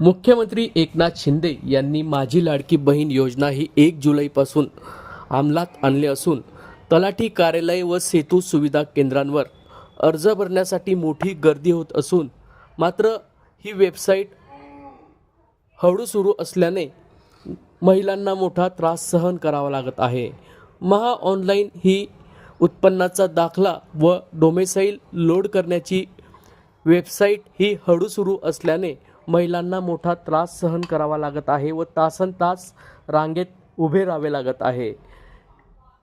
मुख्यमंत्री एकनाथ शिंदे यांनी माझी लाडकी बहीण योजना ही एक जुलैपासून अंमलात आणली असून तलाठी कार्यालय व सेतू सुविधा केंद्रांवर अर्ज भरण्यासाठी मोठी गर्दी होत असून मात्र ही वेबसाईट हळू सुरू असल्याने महिलांना मोठा त्रास सहन करावा लागत आहे. महा ऑनलाईन ही उत्पन्नाचा दाखला व डोमेसाईल लोड करण्याची वेबसाईट ही हळू सुरू असल्याने महिलांना मोठा त्रास सहन करावा लागत आहे व तासन तास रांगेत उभे राहावे लागत आहे.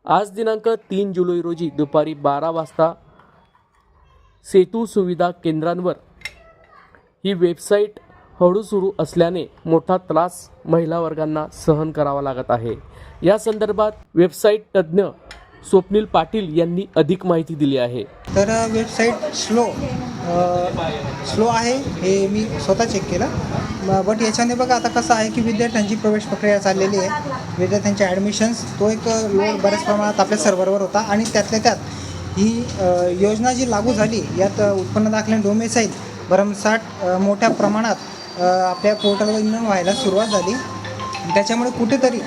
आज दिनांक तीन जुलै रोजी दुपारी बारा वाजता सेतू सुविधा केंद्रांवर ही वेबसाईट हळू सुरू असल्याने मोठा त्रास महिला वर्गांना सहन करावा लागत आहे. या संदर्भात वेबसाईट तज्ज्ञ स्वप्नील पाटील यांनी अधिक माहिती दिली आहे. तर वेबसाईट स्लो स्लो आहे. हे मी स्वतः चेक केलं. बट याच्याने बघा आता कसं आहे की विद्यार्थ्यांची प्रवेश प्रक्रिया चाललेली आहे. विद्यार्थ्यांचे ॲडमिशन्स तो एक लोड बऱ्याच प्रमाणात आपल्या सर्व्हरवर होता आणि त्यातल्या त्यात ही योजना जी लागू झाली यात उत्पन्न दाखले डोमेसाईल भरमसाठ मोठ्या प्रमाणात आपल्या पोर्टलवर नोंद व्हायला सुरुवात झाली. त्याच्यामुळे कुठेतरी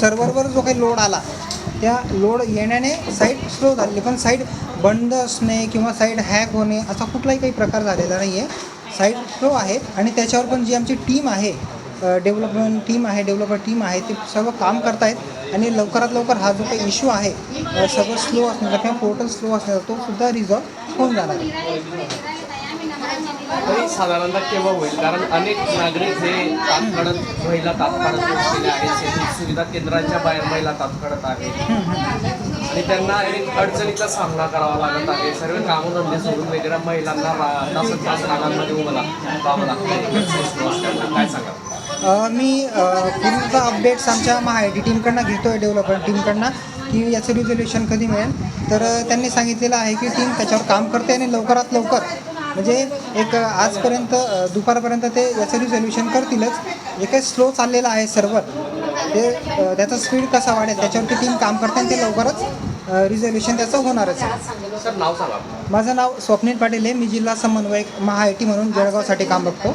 सर्व्हरवर जो काही लोड आला त्या लोड येण्याने साईट स्लो झालेली पण साईट बंद असणे किंवा साईट हॅक होणे असा कुठलाही काही प्रकार झालेला नाही आहे साईट स्लो आहे आणि त्याच्यावर पण जी आमची टीम आहे डेव्हलपमेंट टीम आहे डेव्हलपर टीम आहे ते सर्व काम करतायत आणि लवकरात लवकर हा जो काही इश्यू आहे सगळं स्लो असण्याचा किंवा पोर्टल स्लो असण्याचा तो सुद्धा रिझॉल्व होऊन जाणार आहे. तरी साधारणतः केव्हा होईल? कारण अनेक नागरिक हे तात्काळात महिला तात्काळात पोहोचलेले आहेत सेतू सुविधा केंद्राच्या बाहेर महिला तात्काळात आहेत आणि त्यांना एक अडचणीचा सामना करावा लागत आहे. सर्व कामधंदे सोडून वगैरे महिलांना रा- तास रानांमध्ये उभं लागतं काय सांगा मी अ, अपडेट्स आमच्या महा टी टीमकडनं घेतो आहे डेव्हलपर टीमकडनं की याचं रिझोल्युशन कधी मिळेल? तर त्यांनी सांगितलेलं आहे की टीम त्याच्यावर काम करते आणि लवकरात लवकर म्हणजे एक आजपर्यंत दुपारपर्यंत ते याचं रिझोल्युशन करतीलच. जे काही स्लो चाललेलं आहे सर्व्हर ते त्याचा स्पीड कसा वाढेल त्याच्यावरती टीम काम करते आणि ते लवकरच रिझोल्युशन त्याचं होणारच आहे. सर नाव सांगा. आपलं. माझं नाव स्वप्नील पाटील आहे. मी जिल्हा समन्वयक महा आय टी म्हणून जळगावसाठी काम बघतो.